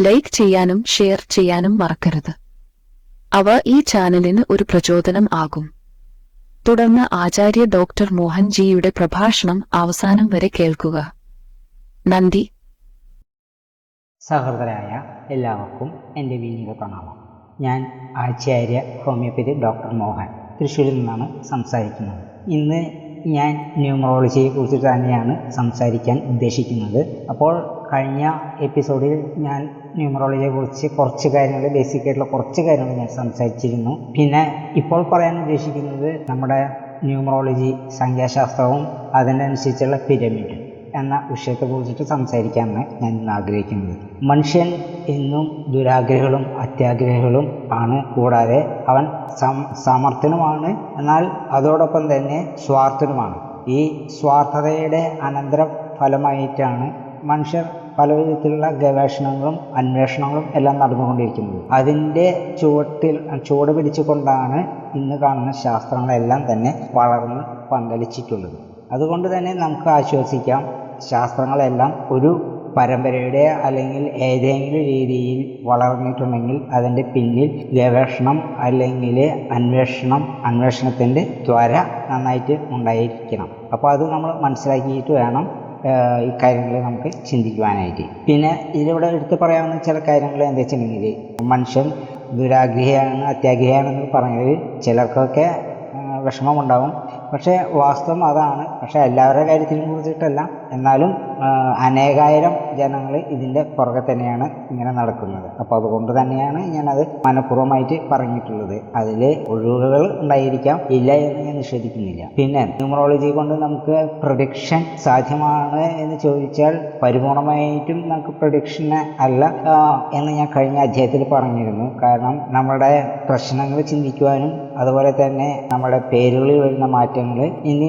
Like ചെയ്യാനും share ചെയ്യാനും മറക്കരുത്. അവ ഈ ചാനലിന് ഒരു പ്രചോദനം ആകും. തുടർന്ന് ആചാര്യ ഡോക്ടർ മോഹൻജിയുടെ പ്രഭാഷണം അവസാനം വരെ കേൾക്കുക. നന്ദി. സഹൃദരായ എല്ലാവർക്കും എന്റെ വിനീത പ്രണാമം. ഞാൻ ആചാര്യ ഹോമിയോപ്പതി ഡോക്ടർ മോഹൻ തൃശ്ശൂരിൽ നിന്നാണ് സംസാരിക്കുന്നത്. ഇന്ന് ഞാൻ ന്യൂമറോളജിയെ കുറിച്ച് തന്നെയാണ് സംസാരിക്കാൻ ഉദ്ദേശിക്കുന്നത്. അപ്പോൾ കഴിഞ്ഞ എപ്പിസോഡിൽ ഞാൻ ന്യൂമറോളജിയെ കുറിച്ച് കാര്യങ്ങൾ ബേസിക് ആയിട്ടുള്ള കുറച്ച് കാര്യങ്ങൾ ഞാൻ സംസാരിച്ചിരുന്നു. പിന്നെ ഇപ്പോൾ പറയാൻ ഉദ്ദേശിക്കുന്നത് നമ്മുടെ ന്യൂമറോളജി സംഖ്യാശാസ്ത്രവും അതിനനുസരിച്ചുള്ള പിരമിഡ് എന്ന വിഷയത്തെ കുറിച്ചിട്ട് സംസാരിക്കാനാണ് ഞാൻ ഇന്ന് ആഗ്രഹിക്കുന്നത്. മനുഷ്യൻ എന്നും ദുരാഗ്രഹങ്ങളും അത്യാഗ്രഹങ്ങളും ആണ്. കൂടാതെ അവൻ സമർത്ഥനുമാണ്. എന്നാൽ അതോടൊപ്പം തന്നെ സ്വാർത്ഥനുമാണ്. ഈ സ്വാർത്ഥതയുടെ അനന്തര ഫലമായിട്ടാണ് മനുഷ്യർ പല വിധത്തിലുള്ള ഗവേഷണങ്ങളും അന്വേഷണങ്ങളും എല്ലാം നടന്നുകൊണ്ടിരിക്കുന്നത്. അതിന്റെ ചുവട്ടിൽ ചുവട് പിടിച്ചുകൊണ്ടാണ് ഇന്ന് കാണുന്ന ശാസ്ത്രങ്ങളെല്ലാം തന്നെ വളർന്ന് പന്തലിച്ചിട്ടുള്ളത്. അതുകൊണ്ട് തന്നെ നമുക്ക് ആശ്വസിക്കാം ശാസ്ത്രങ്ങളെല്ലാം ഒരു പരമ്പരയുടെ അല്ലെങ്കിൽ ഏതെങ്കിലും രീതിയിൽ വളർന്നിട്ടുണ്ടെങ്കിൽ അതിന്റെ പിന്നിൽ ഗവേഷണം അല്ലെങ്കിൽ അന്വേഷണം അന്വേഷണത്തിന്റെ ത്വര നന്നായിട്ട് ഉണ്ടായിരിക്കണം. അപ്പോൾ അത് നമ്മൾ മനസ്സിലാക്കിയിട്ട് വേണം ഈ കാര്യങ്ങൾ നമുക്ക് ചിന്തിക്കുവാനായിട്ട്. പിന്നെ ഇതിലൂടെ എടുത്തു പറയാവുന്ന ചില കാര്യങ്ങൾ എന്താ വെച്ചിട്ടുണ്ടെങ്കിൽ മനുഷ്യൻ ദുരാഗ്രഹിയാണ് അത്യാഗ്രഹിയാണെന്ന് പറഞ്ഞത് ചിലർക്കൊക്കെ വിഷമമുണ്ടാവും. പക്ഷേ വാസ്തവം അതാണ്. പക്ഷേ എല്ലാവരുടെ കാര്യത്തിലും കുറിച്ചിട്ടല്ല. എന്നാലും അനേകായിരം ജനങ്ങൾ ഇതിന്റെ പുറകെ തന്നെയാണ് ഇങ്ങനെ നടക്കുന്നത്. അപ്പോൾ അതുകൊണ്ട് തന്നെയാണ് ഞാനത് മനഃപൂർവമായിട്ട് പറഞ്ഞിട്ടുള്ളത്. അതിൽ ഒഴിവുകൾ ഉണ്ടായിരിക്കാം. ഇല്ല എന്ന് ഞാൻ നിഷേധിക്കുന്നില്ല. പിന്നെ ന്യൂമറോളജി കൊണ്ട് നമുക്ക് പ്രൊഡിക്ഷൻ സാധ്യമാണ് എന്ന് ചോദിച്ചാൽ പരിപൂർണമായിട്ടും നമുക്ക് പ്രൊഡിക്ഷൻ അല്ല എന്ന് ഞാൻ കഴിഞ്ഞ അധ്യായത്തിൽ പറഞ്ഞിരുന്നു. കാരണം നമ്മുടെ പ്രശ്നങ്ങൾ ചിന്തിക്കുവാനും അതുപോലെ തന്നെ നമ്മുടെ പേരുകളിൽ വരുന്ന മാറ്റങ്ങൾ എന്നീ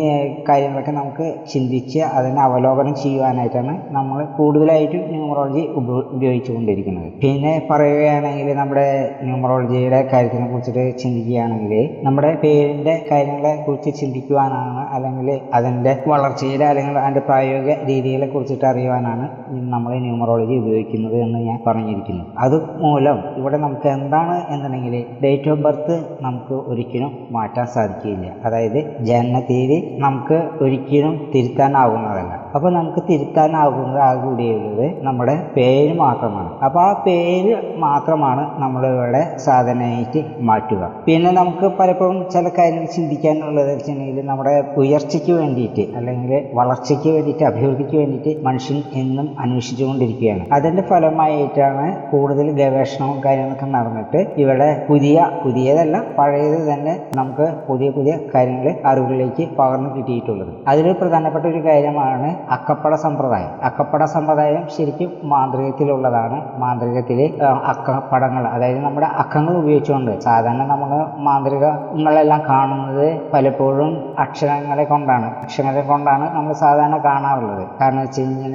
കാര്യങ്ങളൊക്കെ നമുക്ക് ചിന്തിച്ച് അതിനെ അവലോകനം ചെയ്യുവാനായിട്ടാണ് നമ്മൾ കൂടുതലായിട്ടും ന്യൂമറോളജി ഉപയോഗിച്ചുകൊണ്ടിരിക്കുന്നത്. പിന്നെ പറയുകയാണെങ്കിൽ നമ്മുടെ ന്യൂമറോളജിയുടെ കാര്യത്തിനെ കുറിച്ചിട്ട് ചിന്തിക്കുകയാണെങ്കിൽ നമ്മുടെ പേരിന്റെ കാര്യങ്ങളെ കുറിച്ച് ചിന്തിക്കുവാനാണ് അല്ലെങ്കിൽ അതിന്റെ വളർച്ചയുടെ അല്ലെങ്കിൽ അതിന്റെ പ്രായോഗിക രീതികളെ കുറിച്ചിട്ട് അറിയുവാനാണ് നമ്മൾ ന്യൂമറോളജി ഉപയോഗിക്കുന്നത് എന്ന് ഞാൻ പറഞ്ഞിരിക്കുന്നു. അതുമൂലം ഇവിടെ നമുക്ക് എന്താണ് എന്നുണ്ടെങ്കിൽ ഡേറ്റ് ഓഫ് ബർത്ത് നമുക്ക് ഒരിക്കലും മാറ്റാൻ സാധിക്കുകയില്ല. അതായത് ജനനത്തീയതി നമുക്ക് ഒരിക്കലും തിരുത്താനാവുന്നതല്ല. അപ്പോൾ നമുക്ക് തിരുത്താനാകുന്നത് ആ കൂടിയുള്ളത് നമ്മുടെ പേര് മാത്രമാണ്. അപ്പോൾ ആ പേര് മാത്രമാണ് നമ്മളിവിടെ സാധനമായിട്ട് മാറ്റുക. പിന്നെ നമുക്ക് പലപ്പോഴും ചില കാര്യങ്ങൾ ചിന്തിക്കാനുള്ളത് വെച്ചിട്ടുണ്ടെങ്കിൽ നമ്മുടെ ഉയർച്ചയ്ക്ക് വേണ്ടിയിട്ട് അല്ലെങ്കിൽ വളർച്ചയ്ക്ക് വേണ്ടിയിട്ട് അഭിവൃദ്ധിക്ക് വേണ്ടിയിട്ട് മനുഷ്യൻ എന്നും അന്വേഷിച്ചുകൊണ്ടിരിക്കുകയാണ്. അതിന്റെ ഫലമായിട്ടാണ് കൂടുതൽ ഗവേഷണവും കാര്യങ്ങളൊക്കെ നടന്നിട്ട് ഇവിടെ പുതിയ പുതിയതല്ല പഴയത് തന്നെ നമുക്ക് പുതിയ പുതിയ കാര്യങ്ങൾ അറിവുകളിലേക്ക് പകർന്നു കിട്ടിയിട്ടുള്ളത്. അതിൽ പ്രധാനപ്പെട്ട ഒരു കാര്യമാണ് അക്കപ്പട സമ്പ്രദായം. അക്കപ്പട സമ്പ്രദായം ശരിക്കും മാന്ത്രികത്തിലുള്ളതാണ്. മാന്ത്രികത്തിലെ അക്കപ്പടങ്ങൾ അതായത് നമ്മുടെ അക്കങ്ങൾ ഉപയോഗിച്ചുകൊണ്ട് സാധാരണ നമ്മൾ മാന്ത്രികങ്ങളെല്ലാം കാണുന്നത് പലപ്പോഴും അക്ഷരങ്ങളെ കൊണ്ടാണ്. അക്ഷരങ്ങളെ കൊണ്ടാണ് നമ്മൾ സാധാരണ കാണാറുള്ളത്. കാരണം വെച്ച് കഴിഞ്ഞാൽ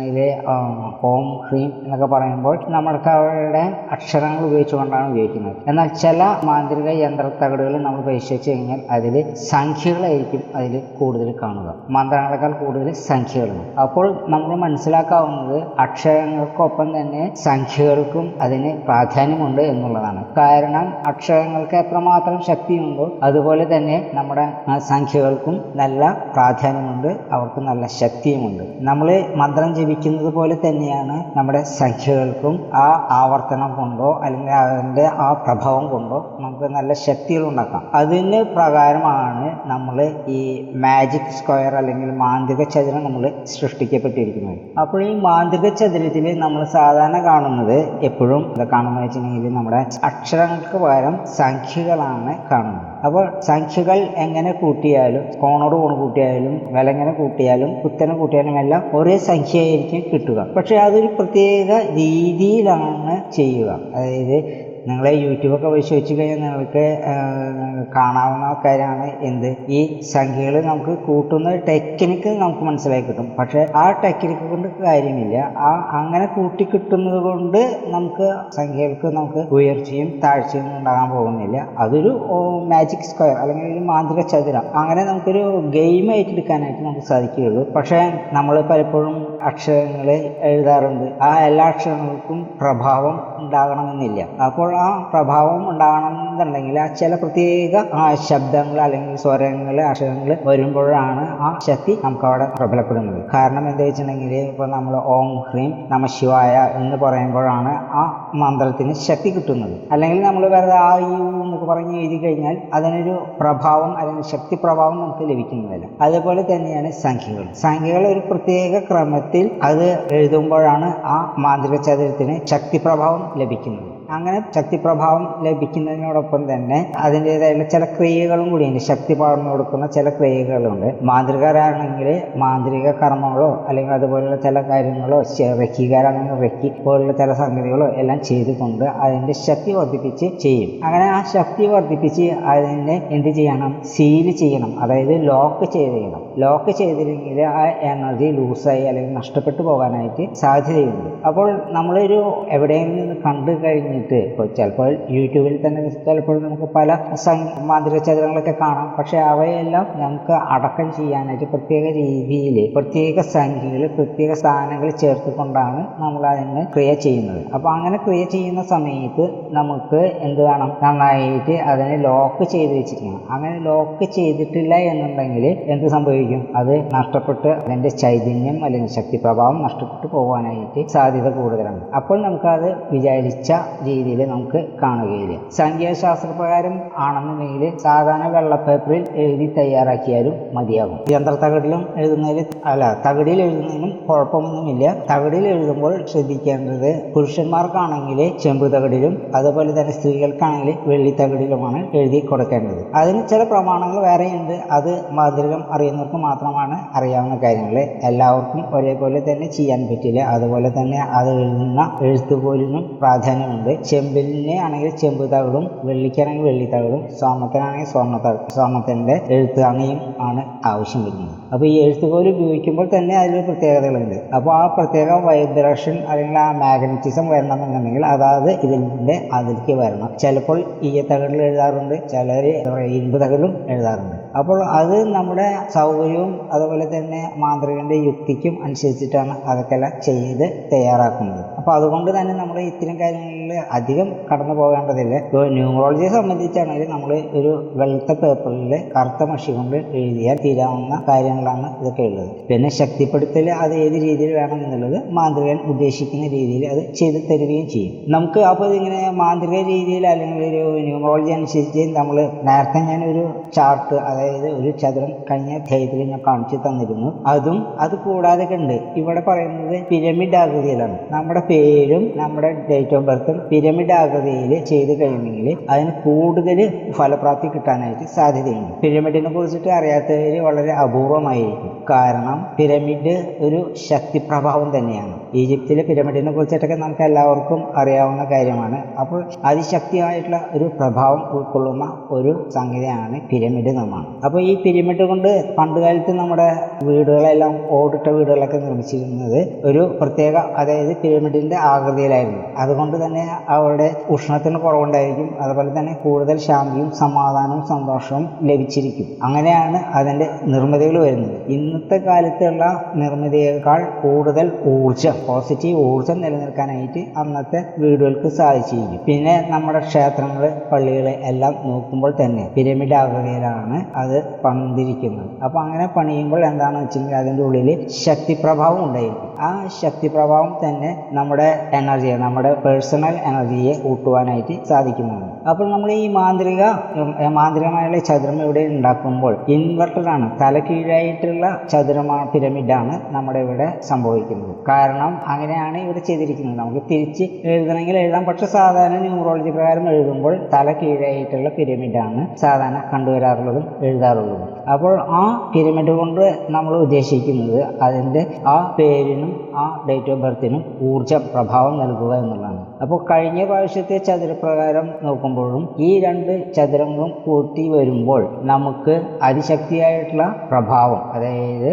ഓം ഹ്രീം എന്നൊക്കെ പറയുമ്പോൾ നമ്മൾക്ക് അവരുടെ അക്ഷരങ്ങൾ ഉപയോഗിച്ചുകൊണ്ടാണ് ഉപയോഗിക്കുന്നത്. എന്നാൽ ചില മാന്ത്രിക യന്ത്രത്തകടുകൾ നമ്മൾ പരിശോധിച്ച് കഴിഞ്ഞാൽ അതിൽ സംഖ്യകളായിരിക്കും അതിൽ കൂടുതൽ കാണുക. മന്ത്രങ്ങളെക്കാൾ കൂടുതൽ സംഖ്യകളാണ് അപ്പോൾ നമ്മൾ മനസ്സിലാക്കാവുന്നത് അക്ഷരങ്ങൾക്കൊപ്പം തന്നെ സംഖ്യകൾക്കും അതിന് പ്രാധാന്യമുണ്ട് എന്നുള്ളതാണ്. കാരണം അക്ഷരങ്ങൾക്ക് എത്രമാത്രം ശക്തിയുണ്ടോ അതുപോലെ തന്നെ നമ്മുടെ സംഖ്യകൾക്കും നല്ല പ്രാധാന്യമുണ്ട് അവർക്ക് നല്ല ശക്തിയുമുണ്ട്. നമ്മൾ മന്ത്രം ജപിക്കുന്നത് പോലെ തന്നെയാണ് നമ്മുടെ സംഖ്യകൾക്കും ആ ആവർത്തനം കൊണ്ടോ അല്ലെങ്കിൽ അതിന്റെ ആ പ്രഭാവം കൊണ്ടോ നമുക്ക് നല്ല ശക്തികൾ ഉണ്ടാക്കാം. അതിന് പ്രകാരമാണ് നമ്മൾ ഈ മാജിക് സ്ക്വയർ അല്ലെങ്കിൽ മാന്ത്രിക ചതുരം നമ്മൾ സൃഷ്ടിക്കപ്പെട്ടിരിക്കുന്നത്. അപ്പോൾ ഈ മാന്ത്രിക ചതുരത്തിൽ നമ്മൾ സാധാരണ കാണുന്നത് എപ്പോഴും കാണുന്നത് വെച്ചിട്ടുണ്ടെങ്കിൽ നമ്മുടെ അക്ഷരങ്ങൾക്ക് പകരം സംഖ്യകളാണ് കാണുന്നത്. അപ്പോൾ സംഖ്യകൾ എങ്ങനെ കൂട്ടിയാലും കോണോട് കോണ് കൂട്ടിയാലും വിലങ്ങനെ കൂട്ടിയാലും കുത്തനെ കൂട്ടിയാലും എല്ലാം ഒരേ സംഖ്യയായിരിക്കും കിട്ടുക. പക്ഷേ അതൊരു പ്രത്യേക രീതിയിലാണ് ചെയ്യുക. അതായത് നിങ്ങൾ യൂട്യൂബൊക്കെ പരിശോധിച്ച് കഴിഞ്ഞാൽ നിങ്ങൾക്ക് കാണാവുന്ന കാര്യമാണ് എന്ത്? ഈ സംഖ്യകൾ നമുക്ക് കൂട്ടുന്ന ടെക്നിക്ക് നമുക്ക് മനസ്സിലാക്കി കിട്ടും. പക്ഷേ ആ ടെക്നിക്ക് കൊണ്ട് കാര്യമില്ല. ആ അങ്ങനെ കൂട്ടി കിട്ടുന്നത് കൊണ്ട് നമുക്ക് സംഖ്യകൾക്ക് നമുക്ക് ഉയർച്ചയും താഴ്ചയും ഉണ്ടാകാൻ പോകുന്നില്ല. അതൊരു മാജിക് സ്ക്വയർ അല്ലെങ്കിൽ ഒരു മാന്ത്രിക ചതുരം. അങ്ങനെ നമുക്കൊരു ഗെയിം ആയിട്ട് എടുക്കാനായിട്ട് നമുക്ക് സാധിക്കുകയുള്ളൂ. പക്ഷേ നമ്മൾ പലപ്പോഴും അക്ഷരങ്ങൾ എഴുതാറുണ്ട്. ആ എല്ലാ അക്ഷരങ്ങൾക്കും പ്രഭാവം ഉണ്ടാകണമെന്നില്ല. അപ്പോൾ ആ പ്രഭാവം ഉണ്ടാകണം എന്നുണ്ടെങ്കിൽ ആ ചില പ്രത്യേക ശബ്ദങ്ങൾ അല്ലെങ്കിൽ സ്വരങ്ങൾ അക്ഷരങ്ങൾ വരുമ്പോഴാണ് ആ ശക്തി നമുക്ക് അവിടെ പ്രബലപ്പെടുന്നത്. കാരണം എന്താ വെച്ചിട്ടുണ്ടെങ്കിൽ ഇപ്പോൾ നമ്മൾ ഓം ഹ്രീം നമ ശിവായ എന്ന് പറയുമ്പോഴാണ് ആ മന്ത്രത്തിന് ശക്തി കിട്ടുന്നത്. അല്ലെങ്കിൽ നമ്മൾ വെറുതെ ആ യു എന്നൊക്കെ പറഞ്ഞ് എഴുതി കഴിഞ്ഞാൽ അതിനൊരു പ്രഭാവം അല്ലെങ്കിൽ ശക്തി പ്രഭാവം നമുക്ക് ലഭിക്കുന്നതല്ല. അതുപോലെ തന്നെയാണ് സംഖ്യകൾ. സംഖ്യകൾ ഒരു പ്രത്യേക ക്രമത്തിൽ അത് എഴുതുമ്പോഴാണ് ആ മാന്ത്രിക ചതുരത്തിന് ശക്തി പ്രഭാവം ലഭിക്കുന്നത് അങ്ങനെ ശക്തിപ്രഭാവം ലഭിക്കുന്നതിനോടൊപ്പം തന്നെ അതിന്റെതായുള്ള ചില ക്രിയകളും കൂടിയുണ്ട് ശക്തി പകർന്നു കൊടുക്കുന്ന ചില ക്രിയകളുണ്ട്. മാന്ത്രികരാണെങ്കിൽ മാന്ത്രിക കർമ്മങ്ങളോ അല്ലെങ്കിൽ അതുപോലുള്ള ചില കാര്യങ്ങളോ റെക്കികാരാണെങ്കിൽ റെക്കി പോലുള്ള ചില സംഗതികളോ എല്ലാം ചെയ്തുകൊണ്ട് അതിന്റെ ശക്തി വർദ്ധിപ്പിച്ച് ചെയ്യും. അങ്ങനെ ആ ശക്തി വർദ്ധിപ്പിച്ച് അതിനെ എന്ത് ചെയ്യണം? സീൽ ചെയ്യണം. അതായത് ലോക്ക് ചെയ്യണം ലോക്ക് ചെയ്തില്ലെങ്കിൽ ആ എനർജി ലൂസായി അല്ലെങ്കിൽ നഷ്ടപ്പെട്ടു പോകാനായിട്ട് സാധ്യതയുണ്ട്. അപ്പോൾ നമ്മളൊരു എവിടെയെങ്കിലും കണ്ടു കഴിഞ്ഞിട്ട് ഇപ്പോൾ ചിലപ്പോൾ യൂട്യൂബിൽ തന്നെ ചിലപ്പോൾ നമുക്ക് പല മാന്ത്രിക ചതുരങ്ങളൊക്കെ കാണാം. പക്ഷേ അവയെല്ലാം നമുക്ക് അടക്കം ചെയ്യാനായിട്ട് പ്രത്യേക രീതിയിൽ പ്രത്യേക സംഖ്യകൾ പ്രത്യേക സ്ഥാനങ്ങൾ ചേർത്തുകൊണ്ടാണ് നമ്മൾ അതിനെ ക്രിയ ചെയ്യുന്നത്. അപ്പോൾ അങ്ങനെ ക്രിയ ചെയ്യുന്ന സമയത്ത് നമുക്ക് എന്ത് വേണം? നന്നായിട്ട് അതിനെ ലോക്ക് ചെയ്ത് വെച്ചിരിക്കണം. അങ്ങനെ ലോക്ക് ചെയ്തിട്ടില്ല എന്നുണ്ടെങ്കിൽ എന്ത് സംഭവിക്കും? അത് നഷ്ടപ്പെട്ട് അതിന്റെ ചൈതന്യം അല്ലെങ്കിൽ ശക്തി പ്രഭാവം നഷ്ടപ്പെട്ടു പോകാനായിട്ട് സാധ്യത കൂടുതലാണ്. അപ്പോൾ നമുക്കത് വിചാരിച്ച രീതിയിൽ നമുക്ക് കാണുകയില്ല. സംഖ്യാശാസ്ത്രപ്രകാരം ആണെന്നുണ്ടെങ്കിൽ സാധാരണ വെള്ള പേപ്പറിൽ എഴുതി തയ്യാറാക്കിയാലും മതിയാകും. യന്ത്രത്തകടിലും എഴുതുന്നതിൽ അല്ല തകടിയിൽ എഴുതുന്നതിനും കുഴപ്പമൊന്നുമില്ല. തകടിയിൽ എഴുതുമ്പോൾ ശ്രദ്ധിക്കേണ്ടത് പുരുഷന്മാർക്കാണെങ്കിൽ ചെമ്പ് തകടിലും അതുപോലെ തന്നെ സ്ത്രീകൾക്കാണെങ്കിൽ വെള്ളി തകടിലുമാണ് എഴുതി കൊടുക്കേണ്ടത്. അതിന് ചില പ്രമാണങ്ങൾ വേറെയുണ്ട്. അത് മാതൃകം അറിയുന്നവർക്ക് മാത്രമാണ് അറിയാവുന്ന കാര്യങ്ങൾ എല്ലാവർക്കും ഒരേപോലെ തന്നെ ചെയ്യാൻ പറ്റില്ല. അതുപോലെ തന്നെ അത് എഴുതുന്ന എഴുത്തുപോലിനും പ്രാധാന്യമുണ്ട്. ചെമ്പിലിനെ ആണെങ്കിൽ ചെമ്പ് തകടും വെള്ളിക്കാണെങ്കിൽ വെള്ളി തകടും സ്വർണത്തിനാണെങ്കിൽ സ്വർണ തകട് എഴുത്ത് അങ്ങയും ആണ് ആവശ്യം വരുന്നത്. അപ്പോൾ ഈ എഴുത്തുകോൽ ഉപയോഗിക്കുമ്പോൾ തന്നെ അതിൽ പ്രത്യേകതകളുണ്ട്. അപ്പോൾ ആ പ്രത്യേക വൈബ്രേഷൻ അല്ലെങ്കിൽ ആ മാഗ്നറ്റിസം വരണമെന്നുണ്ടെങ്കിൽ അതായത് ഇതിന്റെ അതിലേക്ക് വരണം. ചിലപ്പോൾ ഈയത്തകടിൽ എഴുതാറുണ്ട് ചിലർ ഇരുമ്പ് തകടിലും എഴുതാറുണ്ട്. അപ്പോൾ അത് നമ്മുടെ സൗകര്യവും അതുപോലെ തന്നെ മാന്ത്രികന്റെ യുക്തിക്കും അനുസരിച്ചിട്ടാണ് അതൊക്കെ ചെയ്ത് തയ്യാറാക്കുന്നത്. അപ്പോൾ അതുകൊണ്ട് തന്നെ നമ്മൾ ഇത്തരം കാര്യങ്ങളിൽ അധികം കടന്നു പോകേണ്ടതില്ല. ഇപ്പോൾ ന്യൂമറോളജിയെ സംബന്ധിച്ചാണെങ്കിൽ നമ്മൾ ഒരു വെളുത്ത പേപ്പറിൽ കറുത്ത മഷി കൊണ്ട് എഴുതിയാൽ തീരാവുന്ന കാര്യങ്ങളാണ് ഇതൊക്കെ ഉള്ളത്. പിന്നെ ശക്തിപ്പെടുത്തൽ അത് ഏത് രീതിയിൽ വേണം എന്നുള്ളത് മാന്ത്രികൻ ഉദ്ദേശിക്കുന്ന രീതിയിൽ അത് ചെയ്തു തരികയും ചെയ്യും. നമുക്ക് അപ്പോൾ ഇങ്ങനെ മാന്ത്രിക രീതിയിൽ അല്ലെങ്കിൽ ഒരു ന്യൂമറോളജി അനുസരിച്ച് നമ്മൾ നേരത്തെ ഞാൻ ഒരു ചാർട്ട് അതായത് ഒരു ചതുരം കഴിഞ്ഞ അധ്യായത്തിൽ ഞാൻ കാണിച്ചു തന്നിരുന്നു. അതും അത് കൂടാതെ ഉണ്ട് ഇവിടെ പറയുന്നത് പിരമിഡ് ആകൃതിയിലാണ്. നമ്മുടെ പേരും നമ്മുടെ ഡേറ്റ് ഓഫ് ബർത്തും പിരമിഡ് ആകൃതിയിൽ ചെയ്ത് കഴിഞ്ഞെങ്കിൽ അതിന് കൂടുതൽ ഫലപ്രാപ്തി കിട്ടാനായിട്ട് സാധ്യതയുണ്ട്. പിരമിഡിനെ കുറിച്ചിട്ട് അറിയാത്തവർ വളരെ അപൂർവമായിരിക്കും. കാരണം പിരമിഡ് ഒരു ശക്തി പ്രഭാവം തന്നെയാണ്. ഈജിപ്തിലെ പിരമിഡിനെ കുറിച്ചിട്ടൊക്കെ നമുക്ക് എല്ലാവർക്കും അറിയാവുന്ന കാര്യമാണ്. അപ്പോൾ അതിശക്തിയായിട്ടുള്ള ഒരു പ്രഭാവം ഉൾക്കൊള്ളുന്ന ഒരു സംഗതിയാണ് പിരമിഡ് നിർമ്മാണം. അപ്പോൾ ഈ പിരമിഡ് കൊണ്ട് പണ്ടുകാലത്ത് നമ്മുടെ വീടുകളെല്ലാം ഓടിട്ട വീടുകളൊക്കെ നിർമ്മിച്ചിരുന്നത് ഒരു പ്രത്യേക അതായത് പിരമിഡിന്റെ ആകൃതിയിലായിരുന്നു. അതുകൊണ്ട് തന്നെ അവരുടെ ഉഷ്ണത്തിന് കുറവുണ്ടായിരിക്കും. അതുപോലെ തന്നെ കൂടുതൽ ശാന്തിയും സമാധാനവും സന്തോഷവും ലഭിച്ചിരിക്കും. അങ്ങനെയാണ് അതിന്റെ നിർമ്മിതികൾ വരുന്നത്. ഇന്നത്തെ കാലത്തുള്ള നിർമ്മിതിയേക്കാൾ കൂടുതൽ ഊർജം പോസിറ്റീവ് ഊർജം നിലനിൽക്കാനായിട്ട് അന്നത്തെ വീടുകൾക്ക് സാധിച്ചിരിക്കും. പിന്നെ നമ്മുടെ ക്ഷേത്രങ്ങൾ പള്ളികൾ എല്ലാം നോക്കുമ്പോൾ തന്നെ പിരമിഡ് ആകൃതിയിലാണ് അത് പണിതിരിക്കുന്നത്. അപ്പോൾ അങ്ങനെ പണിയുമ്പോൾ എന്താണെന്ന് വെച്ചിട്ടുണ്ടെങ്കിൽ അതിന്റെ ഉള്ളിൽ ശക്തി പ്രഭാവം ഉണ്ടായിരിക്കും. ആ ശക്തി പ്രഭാവം തന്നെ നമ്മുടെ എനർജിയെ നമ്മുടെ പേഴ്സണൽ എനർജിയെ കൂട്ടുവാനായിട്ട് സാധിക്കുന്നതാണ് അപ്പോൾ നമ്മൾ ഈ മാന്ത്രിക മാന്ത്രികമായുള്ള ചതുരം ഇവിടെ ഉണ്ടാക്കുമ്പോൾ ഇൻവെർട്ടഡ് ആണ് തലകീഴായിട്ടുള്ള ചതുരമാണ് പിരമിഡാണ് നമ്മുടെ ഇവിടെ സംഭവിക്കുന്നത്. കാരണം അങ്ങനെയാണ് ഇവിടെ ചെയ്തിരിക്കുന്നത്. നമുക്ക് തിരിച്ച് എഴുതണമെങ്കിൽ എഴുതാം. പക്ഷെ സാധാരണ ന്യൂമറോളജി പ്രകാരം എഴുതുമ്പോൾ തല കീഴായിട്ടുള്ള പിരമിഡാണ് സാധാരണ കണ്ടുവരാറുള്ളതും എഴുതാറുള്ളതും. അപ്പോൾ ആ പിരമിഡ് കൊണ്ട് നമ്മൾ ഉദ്ദേശിക്കുന്നത് അതിന്റെ ആ പേരിനും ആ ഡേറ്റ് ഓഫ് ബർത്തിനും ഊർജ പ്രഭാവം നൽകുക എന്നുള്ളതാണ്. അപ്പോൾ കഴിഞ്ഞ പ്രാവശ്യത്തെ ചതുരപ്രകാരം നോക്കുമ്പോഴും ഈ രണ്ട് ചതുരങ്ങളും കൂട്ടി വരുമ്പോൾ നമുക്ക് അതിശക്തിയായിട്ടുള്ള പ്രഭാവം അതായത്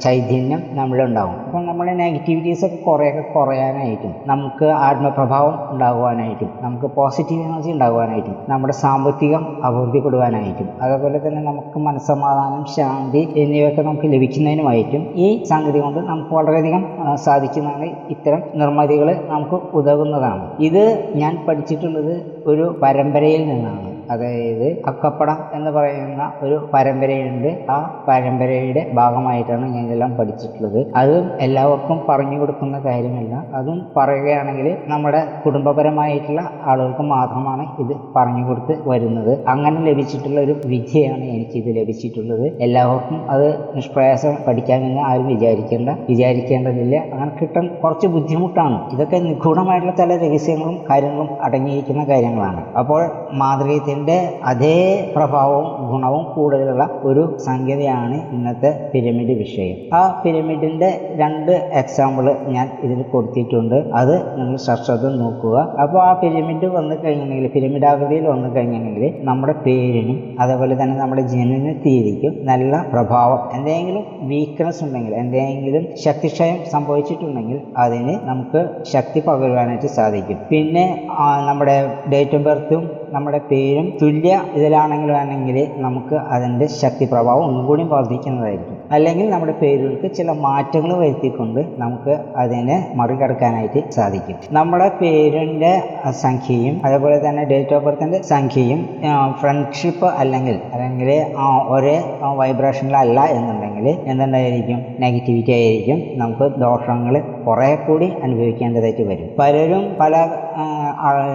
ചൈതന്യം നമ്മളുണ്ടാവും അപ്പം നമ്മളെ നെഗറ്റിവിറ്റീസ് ഒക്കെ കുറേയൊക്കെ കുറയാനായിട്ടും നമുക്ക് ആത്മപ്രഭാവം ഉണ്ടാകുവാനായിട്ടും നമുക്ക് പോസിറ്റീവ് എനർജി ഉണ്ടാകുവാനായിട്ടും നമ്മുടെ സാമ്പത്തികം അഭിവൃദ്ധിപ്പെടുവാനായിട്ടും അതുപോലെ തന്നെ നമുക്ക് മനസ്സമാധാനം ശാന്തി എന്നിവയൊക്കെ നമുക്ക് ലഭിക്കുന്നതിനുമായിട്ടും ഈ സംഗതി കൊണ്ട് നമുക്ക് വളരെയധികം സാധിക്കുന്നതാണ് ഇത്തരം നിർമ്മിതികൾ നമുക്ക് ഉതകുന്നതാണ്. ഇത് ഞാൻ പഠിച്ചിട്ടുള്ളത് ഒരു പരമ്പരയിൽ നിന്നാണ്. അതായത് അക്കപ്പട എന്ന് പറയുന്ന ഒരു പരമ്പരയുണ്ട്. ആ പരമ്പരയുടെ ഭാഗമായിട്ടാണ് ഞാൻ ഇതെല്ലാം പഠിച്ചിട്ടുള്ളത്. അതും എല്ലാവർക്കും പറഞ്ഞു കൊടുക്കുന്ന കാര്യമല്ല. അതും പറയുകയാണെങ്കിൽ നമ്മുടെ കുടുംബപരമായിട്ടുള്ള ആളുകൾക്ക് മാത്രമാണ് ഇത് പറഞ്ഞു കൊടുത്ത് വരുന്നത്. അങ്ങനെ ലഭിച്ചിട്ടുള്ള ഒരു വിദ്യയാണ് ഇത് ലഭിച്ചിട്ടുള്ളത്. എല്ലാവർക്കും അത് നിഷ്പ്രയാസം പഠിക്കാമെന്ന് ആരും വിചാരിക്കേണ്ട വിചാരിക്കേണ്ടതില്ല. അങ്ങനെ കിട്ടാൻ കുറച്ച് ബുദ്ധിമുട്ടാണ്. ഇതൊക്കെ നിഗൂഢമായിട്ടുള്ള ചില രഹസ്യങ്ങളും കാര്യങ്ങളും അടങ്ങിയിരിക്കുന്ന കാര്യങ്ങളാണ്. അപ്പോൾ മാതൃകത്തിന്റെ അതേ പ്രഭാവവും ഗുണവും കൂടുതലുള്ള ഒരു സംഗതിയാണ് ഇന്നത്തെ പിരമിഡ് വിഷയം. ആ പിരമിഡിന്റെ രണ്ട് എക്സാമ്പിൾ ഞാൻ ഇതിൽ കൊടുത്തിട്ടുണ്ട്. അത് നിങ്ങൾ ശ്രദ്ധ നോക്കുക. അപ്പോൾ ആ പിരമിഡ് വന്നു കഴിഞ്ഞെങ്കിൽ പിരമിഡ് ആകൃതിയിൽ വന്നു കഴിഞ്ഞിട്ടുണ്ടെങ്കിൽ നമ്മുടെ പേരിനും അതേപോലെ തന്നെ നമ്മുടെ ജനന തീയതിക്കും നല്ല പ്രഭാവം. എന്തെങ്കിലും വീക്ക്നെസ് ഉണ്ടെങ്കിൽ എന്തെങ്കിലും ശക്തിക്ഷയം സംഭവിച്ചിട്ടുണ്ടെങ്കിൽ അതിന് നമുക്ക് ശക്തി പകരുവാനായിട്ട് സാധിക്കും. പിന്നെ നമ്മുടെ ഡേറ്റ് ഓഫ് ബർത്തും നമ്മുടെ പേരും തുല്യ ഇതിലാണെങ്കിൽ വേണമെങ്കിൽ നമുക്ക് അതിന്റെ ശക്തി പ്രഭാവം ഒന്നും കൂടി വർദ്ധിക്കുന്നതായിരിക്കും. അല്ലെങ്കിൽ നമ്മുടെ പേരുകൾക്ക് ചില മാറ്റങ്ങൾ വരുത്തിക്കൊണ്ട് നമുക്ക് അതിനെ മറികടക്കാനായിട്ട് സാധിക്കും. നമ്മുടെ പേരിന്റെ സംഖ്യയും അതേപോലെ തന്നെ ഡേറ്റ് ഓഫ് ബർത്തിന്റെ സംഖ്യയും ഫ്രണ്ട്ഷിപ്പ് അല്ലെങ്കിൽ അല്ലെങ്കിൽ ഒരേ വൈബ്രേഷനിലല്ല എന്നുണ്ടെങ്കിൽ എന്തുണ്ടായിരിക്കും? നെഗറ്റിവിറ്റി ആയിരിക്കും. നമുക്ക് ദോഷങ്ങൾ കുറേ കൂടി അനുഭവിക്കേണ്ടതായിട്ട് വരും. പലരും പല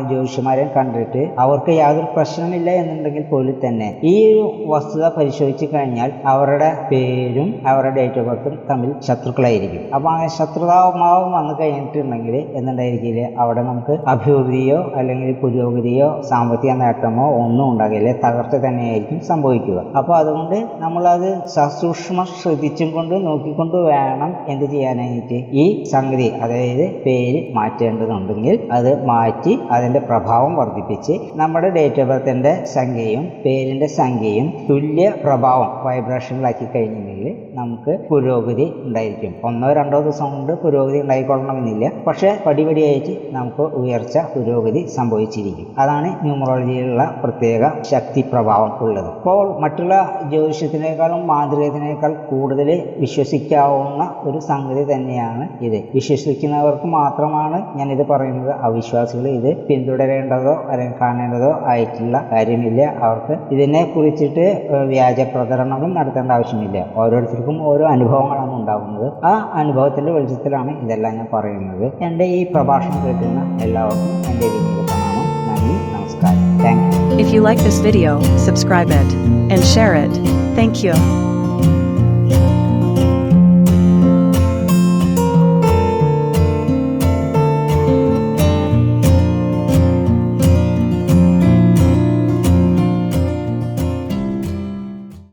ജ്യോതിഷന്മാരെയും കണ്ടിട്ട് അവർക്ക് യാതൊരു പ്രശ്നമില്ല എന്നുണ്ടെങ്കിൽ പോലും തന്നെ ഈ ഒരു വസ്തുത പരിശോധിച്ച് കഴിഞ്ഞാൽ അവരുടെ പേരും അവരുടെ ഡേറ്റ് ഓഫ് ബർത്തും തമ്മിൽ ശത്രുക്കളായിരിക്കും. അപ്പോൾ അങ്ങനെ ശത്രുതാഭാവം വന്നു കഴിഞ്ഞിട്ടുണ്ടെങ്കിൽ എന്നുണ്ടായിരിക്കില്ല അവിടെ നമുക്ക് അഭിവൃദ്ധിയോ അല്ലെങ്കിൽ പുരോഗതിയോ സാമ്പത്തിക നേട്ടമോ ഒന്നും ഉണ്ടാകില്ല. തകർച്ച തന്നെയായിരിക്കും സംഭവിക്കുക. അപ്പോൾ അതുകൊണ്ട് നമ്മളത് സസൂക്ഷ്മം ശ്രദ്ധിച്ചും കൊണ്ട് നോക്കിക്കൊണ്ട് വേണം എന്ത് ചെയ്യാനായിട്ട് ഈ സംഗതി അതായത് പേര് മാറ്റേണ്ടതുണ്ടെങ്കിൽ അത് മാറ്റി അതിന്റെ പ്രഭാവം വർദ്ധിപ്പിച്ച് നമ്മുടെ ഡേറ്റ് ഓഫ് ബർത്തിന്റെ സംഖ്യയും പേരിന്റെ സംഖ്യയും തുല്യ പ്രഭാവം വൈബ്രേഷനിലാക്കി കഴിഞ്ഞിട്ടുണ്ടെങ്കിൽ നമുക്ക് പുരോഗതി ഉണ്ടായിരിക്കും. ഒന്നോ രണ്ടോ ദിവസം കൊണ്ട് പുരോഗതി ഉണ്ടായിക്കൊള്ളണമെന്നില്ല. പക്ഷേ പടിപടിയായിട്ട് നമുക്ക് ഉയർച്ച പുരോഗതി സംഭവിച്ചിരിക്കും. അതാണ് ന്യൂമറോളജിയിലുള്ള പ്രത്യേക ശക്തി പ്രഭാവം ഉള്ളത്. അപ്പോൾ മറ്റുള്ള ജ്യോതിഷത്തിനേക്കാളും മാന്ത്രികത്തിനേക്കാൾ കൂടുതൽ വിശ്വസിക്കാവുന്ന ഒരു സംഗതി തന്നെയാണ് ഇത്. വിശ്വസിക്കുന്നവർക്ക് മാത്രമാണ് ഞാനിത് പറയുന്നത്. അവിശ്വാസികൾ ഇത് പിന്തുടരേണ്ടതോ അല്ലെങ്കിൽ കാണേണ്ടതോ ആയിട്ടുള്ള കാര്യമില്ല. അവർക്ക് ഇതിനെ കുറിച്ചിട്ട് വ്യാജ പ്രചരണവും നടത്തേണ്ട ആവശ്യമില്ല. ഓരോരുത്തർക്കും ഓരോ അനുഭവങ്ങളാണ് ഉണ്ടാകുന്നത്. ആ അനുഭവത്തിന്റെ വെളിച്ചത്തിലാണ് ഇതെല്ലാം ഞാൻ പറയുന്നത്. എന്റെ ഈ പ്രഭാഷണം കേൾക്കുന്ന എല്ലാവർക്കും എന്റെ വിനീത പ്രണാമം. നന്ദി നമസ്കാരം. Thank you like this video, subscribe it and share it. Thank you.